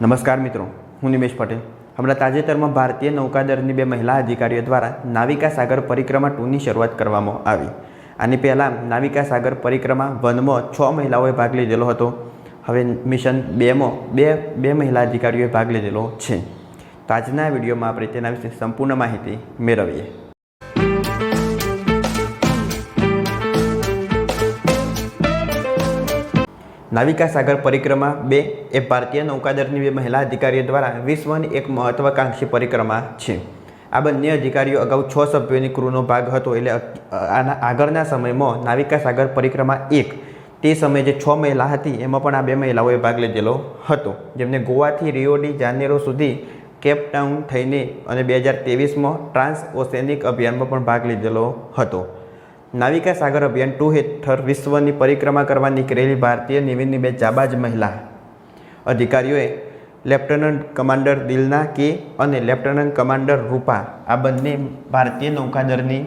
નમસ્કાર મિત્રો, હું નિમેશ પટેલ. હમણાં તાજેતરમાં ભારતીય નૌકાદળની બે મહિલા અધિકારીઓ દ્વારા નાવિકા સાગર પરિક્રમા ટુની શરૂઆત કરવામાં આવી. આની પહેલાં નાવિકા સાગર પરિક્રમા વનમાં છ મહિલાઓએ ભાગ લીધેલો હતો. હવે મિશન બેમાં બે બે મહિલા અધિકારીઓએ ભાગ લીધેલો છે. તો આજના વિડીયોમાં આપણે તેના વિશે સંપૂર્ણ માહિતી મેળવીએ. નાવિકા સાગર પરિક્રમા બે એ ભારતીય નૌકાદળની બે મહિલા અધિકારીઓ દ્વારા વિશ્વની એક મહત્વાકાંક્ષી પરિક્રમા છે. આ બંને અધિકારીઓ અગાઉ છ સભ્યોની ક્રૂનો ભાગ હતો એટલે આના આગળના સમયમાં નાવિકા સાગર પરિક્રમા એક, તે સમયે જે છ મહિલા હતી એમાં પણ આ બે મહિલાઓએ ભાગ લીધેલો હતો. જેમને ગોવાથી રિયો ડી જાનેરો સુધી કેપ ટાઉન થઈને અને બે હજાર ત્રેવીસમાં ટ્રાન્સ ઓસેનિક અભિયાનમાં પણ ભાગ લીધેલો હતો. નાવિકા સાગર અભિયાન ટુ હેઠળ વિશ્વની પરિક્રમા કરવા નીકળેલી ભારતીય નેવીની બે જાબાજ મહિલા. અધિકારીઓએ લેફ્ટનન્ટ કમાન્ડર દિલના કે અને લેફ્ટનન્ટ કમાન્ડર રૂપા આ બંને ભારતીય નૌકાદળની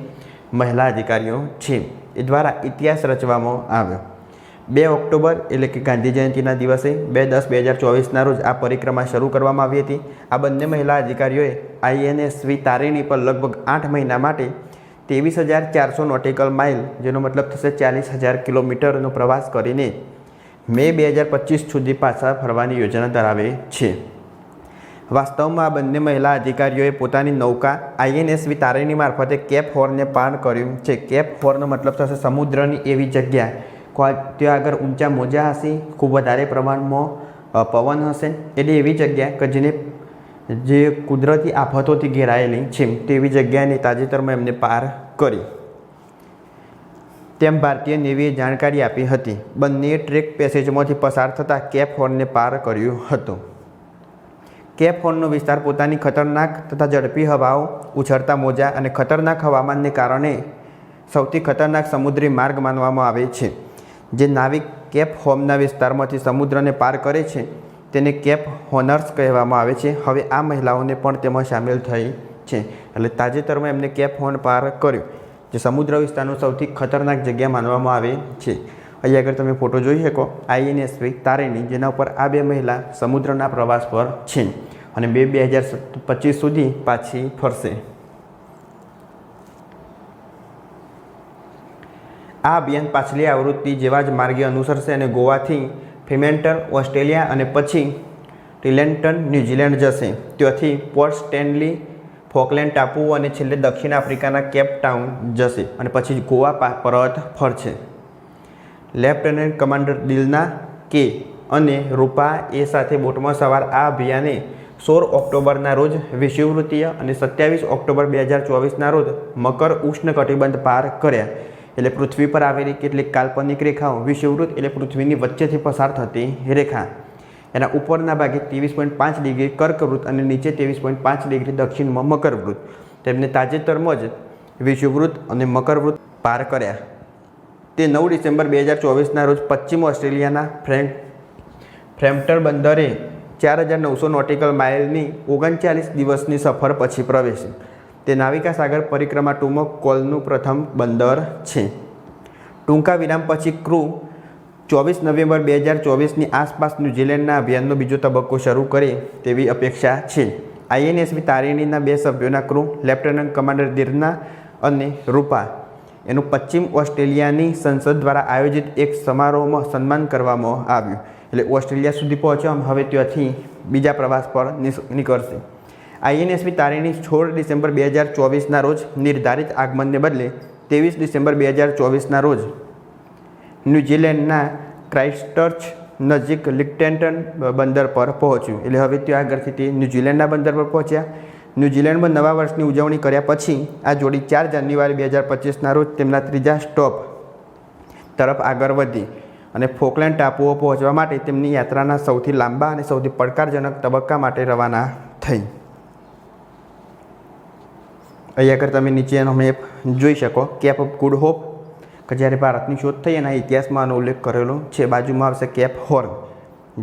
મહિલા અધિકારીઓ છે. એ દ્વારા ઇતિહાસ રચવામાં આવ્યો. બે ઓક્ટોબર એટલે કે ગાંધી જયંતિના દિવસે બે દસ બે હજાર ચોવીસના રોજ આ પરિક્રમા શરૂ કરવામાં આવી હતી. આ બંને મહિલા અધિકારીઓએ આઈએનએસ વી તારીણી પર લગભગ આઠ મહિના માટે ત્રેવીસ હજાર ચારસો નોટિકલ માઇલ, જેનો મતલબ થશે ચાલીસ હજાર કિલોમીટરનો પ્રવાસ કરીને મે બે હજાર પચીસ સુધી પાછા ફરવાની યોજના ધરાવે છે. વાસ્તવમાં આ બંને મહિલા અધિકારીઓએ પોતાની નૌકા આઈએનએસવી તારીણી મારફતે કેપ હોર્નને પાર કર્યું છે. કેપ હોર્નનો મતલબ થશે સમુદ્રની એવી જગ્યા. ત્યાં આગળ ઊંચા મોજા હશે, ખૂબ વધારે પ્રમાણમાં પવન હશે. એટલે એવી જગ્યા કે જેને જે કુદરતી આફતોથી ઘેરાયેલી છે તેવી જગ્યાને તાજેતરમાં એમને પાર કરી. તેમ ભારતીય નેવીએ જાણકારી આપી હતી. બંને ટ્રેક પેસેજમાંથી પસાર થતાં કેપ હોર્નને પાર કર્યું હતું. કેપ હોર્નનો વિસ્તાર પોતાની ખતરનાક તથા ઝડપી હવાઓ ઉછળતા મોજા અને ખતરનાક હવામાનને કારણે સૌથી ખતરનાક સમુદ્રી માર્ગ માનવામાં આવે છે. જે નાવિક કેપ હોર્નના વિસ્તારમાંથી સમુદ્રને પાર કરે છે તેને કેપ હોનર્સ કહેવામાં આવે છે. હવે આ મહિલાઓને પણ તેમાં સામેલ થઈ છે. એટલે તાજેતરમાં એમને કેપ હોર્ન પાર કર્યો, જે સમુદ્ર વિસ્તારનું સૌથી ખતરનાક જગ્યા માનવામાં આવે છે. અહીં આગળ તમે ફોટો જોઈ શકો. આઈએનએસવી તારેની જેના ઉપર આ બે મહિલા સમુદ્રના પ્રવાસ પર છે અને બે બે હજાર પચીસ સુધી પાછી ફરશે. આ અભિયાન પાછલી આવૃત્તિ જેવા જ માર્ગે અનુસરશે અને ગોવાથી ફિમેન્ટર ઓસ્ટ્રેલિયા અને પછી ટિલેન્ટન ન્યૂઝીલેન્ડ જશે. ત્યાંથી પોર્ટ સ્ટેનલી, ફોકલેન્ડ ટાપુ અને છેલ્લે દક્ષિણ આફ્રિકાના કેપ ટાઉન જશે અને પછી ગોવા પા- પરત ફરશે લેફ્ટનન્ટ કમાન્ડર દિલના કે અને રૂપા એ સાથે બોટમાં સવાર આ અભિયાને સોળ ઓક્ટોબરના રોજ વિષુવવૃત્તીય અને સત્યાવીસ ઓક્ટોબર બે હજાર ચોવીસના રોજ મકર ઉષ્ણ કટિબંધ પાર કર્યા. એટલે પૃથ્વી પર આવેલી કેટલીક કાલ્પનિક રેખાઓ વિષુવવૃત્ત એટલે પૃથ્વીની વચ્ચેથી પસાર થતી રેખા. એના ઉપરના ભાગે ત્રેવીસ પોઈન્ટ પાંચ ડિગ્રી કર્કવૃત્ત અને નીચે ત્રેવીસ પોઈન્ટ પાંચ ડિગ્રી દક્ષિણમાં મકરવૃત્ત. તેમને તાજેતરમાં જ વિષુવવૃત્ત અને મકરવૃત્ત પાર કર્યા. તે નવ ડિસેમ્બર બે હજાર ચોવીસના રોજ પશ્ચિમ ઓસ્ટ્રેલિયાના ફ્રેન્ક ફ્રેમ્પ્ટર બંદરે ચાર હજાર નવસો નોટિકલ માઇલની ઓગણચાલીસ દિવસની સફર પછી પ્રવેશી તે નાવિકા સાગર પરિક્રમા ટુમાં કોલનું પ્રથમ બંદર છે. ટૂંકા વિરામ પછી ક્રૂ ચોવીસ નવેમ્બર બે હજાર ચોવીસની આસપાસ ન્યૂઝીલેન્ડના અભિયાનનો બીજો તબક્કો શરૂ કરે તેવી અપેક્ષા છે. આઈએનએસવી તારીણીના બે સભ્યોના ક્રૂ, લેફ્ટનન્ટ કમાન્ડર દિરના અને રૂપા. એનું પશ્ચિમ ઓસ્ટ્રેલિયાની સંસદ દ્વારા આયોજિત એક સમારોહમાં સન્માન કરવામાં આવ્યું. એટલે ઓસ્ટ્રેલિયા સુધી પહોંચવા હવે ત્યાંથી બીજા પ્રવાસ પર નીકળશે. આઈએનએસવી તારીણી સોળ ડિસેમ્બર બે હજાર ચોવીસના રોજ નિર્ધારિત આગમનને બદલે ત્રેવીસ ડિસેમ્બર બે હજાર ચોવીસના રોજ ન્યૂઝીલેન્ડના ક્રાઇસ્ટચર્ચ નજીક લિક્ટેન્ટન બંદર પર પહોંચ્યું. એટલે હવે ત્યાં આગળથી તે ન્યૂઝીલેન્ડના બંદર પર પહોંચ્યા. ન્યૂઝીલેન્ડમાં નવા વર્ષની ઉજવણી કર્યા પછી આ જોડી ચાર જાન્યુઆરી બે હજાર પચીસના રોજ તેમના ત્રીજા સ્ટોપ તરફ આગળ વધી અને ફોકલેન્ડ ટાપુઓ પહોંચવા માટે તેમની યાત્રાના સૌથી લાંબા અને સૌથી પડકારજનક તબક્કા માટે રવાના થઈ. અહીં આગળ તમે નીચેનો મેપ જોઈ શકો. કેપ ઓફ ગુડ હોપ કે જ્યારે ભારતની શોધ થઈ એના ઇતિહાસમાં આનો ઉલ્લેખ કરેલો છે, બાજુમાં આવશે કેપ હોર્ન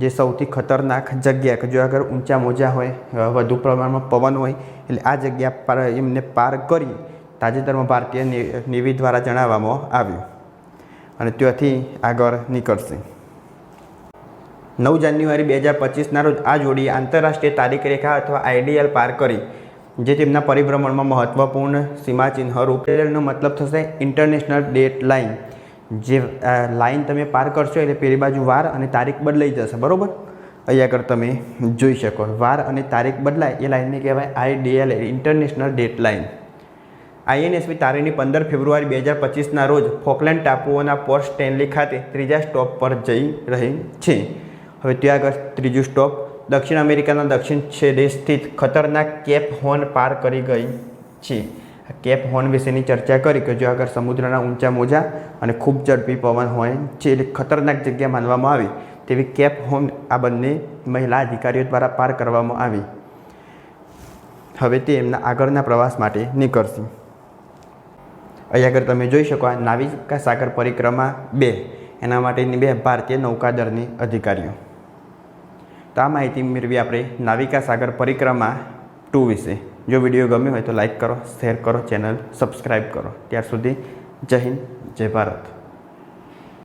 જે સૌથી ખતરનાક જગ્યા કે જો આગળ ઊંચા મોજા હોય વધુ પ્રમાણમાં પવન હોય, એટલે આ જગ્યા પર એમને પાર કરી તાજેતરમાં ભારતીય નેવી દ્વારા જણાવવામાં આવ્યું. અને ત્યાંથી આગળ નીકળશે. નવ જાન્યુઆરી બે હજાર પચીસના રોજ આ જોડીએ આંતરરાષ્ટ્રીય તારીખ રેખા અથવા આઈડીએલ પાર કરી. જે તેમના પરિભ્રમણમાં મહત્વપૂર્ણ સીમાચિહ્ન રૂપ નો મતલબ થશે ઇન્ટરનેશનલ ડેટ લાઇન જે લાઇન તમે પાર કરશો એટલે પેલી બાજુ વાર અને તારીખ બદલાઈ જશે, બરાબર? અહીંયા આગળ તમે જોઈ શકો. વાર અને તારીખ બદલાય, એ લાઇનને કહેવાય આઈડીએલ ઇન્ટરનેશનલ ડેટ લાઇન આઈએનએસવી તારીખની પંદર ફેબ્રુઆરી બે હજાર પચીસના રોજ ફોકલેન્ડ ટાપુઓના પોર્ટ સ્ટેનલી ખાતે ત્રીજા સ્ટોપ પર જઈ રહી છે. હવે ત્યાં આગળ ત્રીજું સ્ટોપ દક્ષિણ અમેરિકાના દક્ષિણ છેડે સ્થિત ખતરનાક કેપ હોર્ન પાર કરી ગઈ છે. કેપ હોર્ન વિશેની ચર્ચા કરી કે જો આગળ સમુદ્રના ઊંચા મોજા અને ખૂબ ઝડપી પવન હોય એટલે ખતરનાક જગ્યા માનવામાં આવી, તેવી કેપ હોર્ન આ બંને મહિલા અધિકારીઓ દ્વારા પાર કરવામાં આવી. હવે તે એમના આગળના પ્રવાસ માટે નીકળશે. અહીં આગળ તમે જોઈ શકો આ નાવિકા સાગર પરિક્રમા બે, એના માટેની બે ભારતીય નૌકાદળની અધિકારીઓ. તો આ માહિતી મેળવી આપણે નાવિકા સાગર પરિક્રમા ટુ વિશે. જો વીડિયો ગમ્યો હોય તો લાઈક કરો, શેર કરો, ચેનલ સબસ્ક્રાઈબ કરો. ત્યાર સુધી જય હિન્દ, જય ભારત.